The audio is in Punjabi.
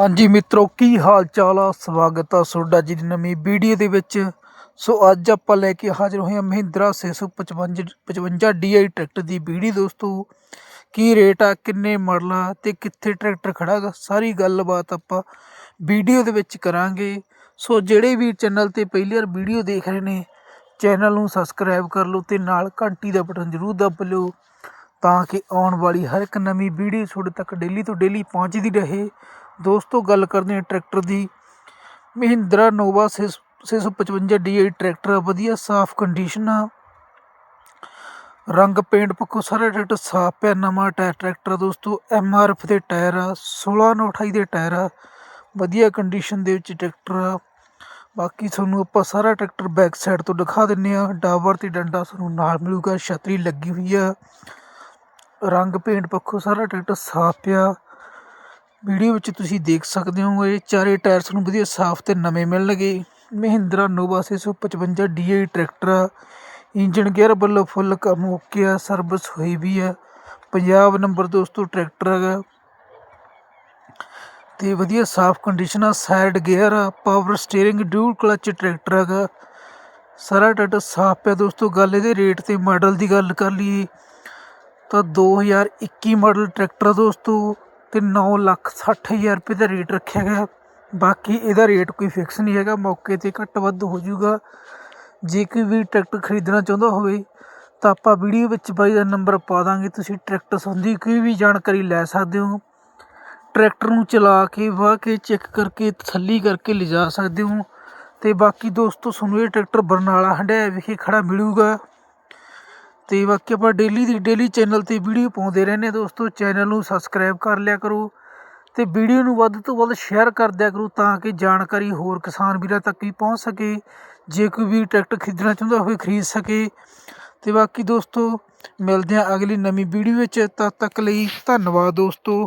ਹਾਂਜੀ ਮਿੱਤਰੋ, ਕੀ ਹਾਲ ਚਾਲ ਆ? ਸਵਾਗਤ ਆ ਤੁਹਾਡਾ ਜੀ ਦੀ ਨਵੀਂ ਵੀਡੀਓ ਦੇ ਵਿੱਚ। ਸੋ ਅੱਜ ਆਪਾਂ ਲੈ ਕੇ ਹਾਜ਼ਰ ਹੋਏ ਹਾਂ ਮਹਿੰਦਰਾ 655 55 DI ਟਰੈਕਟਰ ਦੀ ਵੀਡੀਓ ਦੋਸਤੋ। ਕੀ ਰੇਟ ਆ, ਕਿੰਨੇ ਮਾਡਲ ਆ ਤੇ ਕਿੱਥੇ ਟਰੈਕਟਰ ਖੜਾ ਗਾ ਸਾਰੀ ਗੱਲਬਾਤ ਆਪਾਂ ਵੀਡੀਓ ਦੇ ਵਿੱਚ ਕਰਾਂਗੇ। ਸੋ ਜਿਹੜੇ ਵੀ ਚੈਨਲ ਤੇ ਪਹਿਲੀ ਵਾਰ ਵੀਡੀਓ ਦੇਖ ਰਹੇ ਨੇ, ਚੈਨਲ ਨੂੰ ਸਬਸਕ੍ਰਾਈਬ ਕਰ ਲਓ ਤੇ ਨਾਲ ਘੰਟੀ ਦਾ ਬਟਨ ਜ਼ਰੂਰ ਦਬ ਲਿਓ ਤਾਂ ਕਿ ਆਉਣ ਵਾਲੀ ਹਰ ਇੱਕ ਨਵੀਂ ਵੀਡੀਓ ਤੁਹਾਡੇ ਤੱਕ ਡੇਲੀ ਤੋਂ ਡੇਲੀ ਪਹੁੰਚਦੀ ਰਹੇ। ਦੋਸਤੋ ਗੱਲ ਕਰਦੇ ਹਾਂ ਟਰੈਕਟਰ ਦੀ। ਮਹਿੰਦਰਾ ਨੋਵਾ 655 DI ਟਰੈਕਟਰ ਆ, ਵਧੀਆ ਸਾਫ਼ ਕੰਡੀਸ਼ਨ ਆ। ਰੰਗ ਪੇਂਟ ਪੱਖੋਂ ਸਾਰਾ ਟਰੈਕਟਰ ਸਾਫ਼ ਪਿਆ ਨਵਾਂ ਟਾਇਰ ਟਰੈਕਟਰ ਆ ਦੋਸਤੋ। ਐਫ ਦੇ ਟਾਇਰ ਆ 16 ਨੌ 28 ਦੇ ਟਾਇਰ ਆ। ਵਧੀਆ ਕੰਡੀਸ਼ਨ ਦੇ ਵਿੱਚ ਟਰੈਕਟਰ ਆ। ਬਾਕੀ ਤੁਹਾਨੂੰ ਆਪਾਂ ਸਾਰਾ ਟਰੈਕਟਰ ਬੈਕ ਸਾਈਡ ਤੋਂ ਦਿਖਾ ਦਿੰਨੇ ਆ। ਡਾਵਰ ਤੇ ਡੰਡਾ ਤੁਹਾਨੂੰ ਨਾਲ ਮਿਲੂਗਾ ਛਤਰੀ ਲੱਗੀ ਹੋਈ ਆ। ਰੰਗ ਪੇਂਟ ਪੱਖੋਂ ਸਾਰਾ ਟਰੈਕਟਰ ਸਾਫ਼ ਪਿਆ ਵੀਡੀਓ ਵਿੱਚ ਤੁਸੀਂ ਦੇਖ ਸਕਦੇ ਹੋ ਇਹ ਚਾਰੇ ਟਾਇਰ ਤੁਹਾਨੂੰ ਵਧੀਆ ਸਾਫ਼ ਤੇ ਨਵੇਂ ਮਿਲਣਗੇ ਮਹਿੰਦਰਾ ਨੋਵਾ 655 DI ਟਰੈਕਟਰ ਆ। ਇੰਜਨ ਗੇਅਰ ਵੱਲੋਂ ਫੁੱਲ ਕੰਮ ਓਕੇ ਆ ਸਰਵਿਸ ਹੋਈ ਵੀ ਆ। ਪੰਜਾਬ ਨੰਬਰ ਦੋਸਤੋ ਟਰੈਕਟਰ ਹੈਗਾ। ਤੇ ਵਧੀਆ ਸਾਫ਼ ਕੰਡੀਸ਼ਨ ਆ ਸਾਈਡ ਗੇਅਰ ਆ power steering dual clutch tractor ਹੈਗਾ। ਸਾਰਾ ਟਰੈਕਟਰ ਸਾਫ਼ ਪਿਆ ਦੋਸਤੋ, ਗੱਲ ਇਹਦੇ ਰੇਟ ਤੇ ਮਾਡਲ ਦੀ ਗੱਲ ਕਰ ਲਈਏ। ਤਾਂ 2021 ਮਾਡਲ ਟਰੈਕਟਰ ਆ ਦੋਸਤੋ। ਅਤੇ ਨੌ ਲੱਖ ਸੱਠ ਹਜ਼ਾਰ ਰੁਪਏ ਦਾ ਰੇਟ ਰੱਖਿਆ ਗਿਆ। ਬਾਕੀ ਇਹਦਾ ਰੇਟ ਕੋਈ ਫਿਕਸ ਨਹੀਂ ਹੈਗਾ, ਮੌਕੇ ਤੇ ਘੱਟ ਵੱਧ ਹੋ ਜਾਊਗਾ। ਜੇ ਕੋਈ ਵੀ ਟਰੈਕਟਰ ਖਰੀਦਣਾ ਚਾਹੁੰਦਾ ਹੋਵੇ, ਤਾਂ ਆਪਾਂ ਵੀਡੀਓ ਵਿੱਚ ਬਾਈ ਦਾ ਨੰਬਰ ਪਾ ਦਾਂਗੇ, ਤੁਸੀਂ ਟਰੈਕਟਰ ਸੰਬੰਧੀ ਕੋਈ ਵੀ ਜਾਣਕਾਰੀ ਲੈ ਸਕਦੇ ਹੋ। ਟਰੈਕਟਰ ਨੂੰ ਚਲਾ ਕੇ, ਵਾਹ ਕੇ ਚੈੱਕ ਕਰਕੇ, ਤਸੱਲੀ ਕਰਕੇ ਲਿਜਾ ਸਕਦੇ ਹੋ। ਤੇ ਬਾਕੀ ਦੋਸਤੋ, ਤੁਹਾਨੂੰ ਇਹ ਟਰੈਕਟਰ ਬਰਨਾਲਾ ਹੰਡਿਆ ਵਿਖੇ ਖੜਾ ਮਿਲੂਗਾ। ਅਤੇ ਬਾਕੀ ਆਪਾਂ ਡੇਲੀ ਦੀ ਡੇਲੀ ਚੈਨਲ ਤੇ ਵੀਡੀਓ ਪਾਉਂਦੇ ਰਹਿੰਦੇ ਹਾਂ ਦੋਸਤੋ। ਚੈਨਲ ਨੂੰ ਸਬਸਕ੍ਰਾਈਬ ਕਰ ਲਿਆ ਕਰੋ ਅਤੇ ਵੀਡੀਓ ਨੂੰ ਵੱਧ ਤੋਂ ਵੱਧ ਸ਼ੇਅਰ ਕਰ ਦਿਆ ਕਰੋ ਤਾਂ ਕਿ ਜਾਣਕਾਰੀ ਹੋਰ ਕਿਸਾਨ ਵੀਰਾਂ ਤੱਕ ਵੀ ਪਹੁੰਚ ਸਕੇ, ਜੇ ਕੋਈ ਵੀ ਟਰੈਕਟਰ ਖਰੀਦਣਾ ਚਾਹੁੰਦਾ ਹੋਵੇ ਖਰੀਦ ਸਕੇ। ਅਤੇ ਬਾਕੀ ਦੋਸਤੋ, ਮਿਲਦੇ ਹਾਂ ਅਗਲੀ ਨਵੀਂ ਵੀਡੀਓ ਵਿੱਚ। ਤਦ ਤੱਕ ਲਈ ਧੰਨਵਾਦ ਦੋਸਤੋ।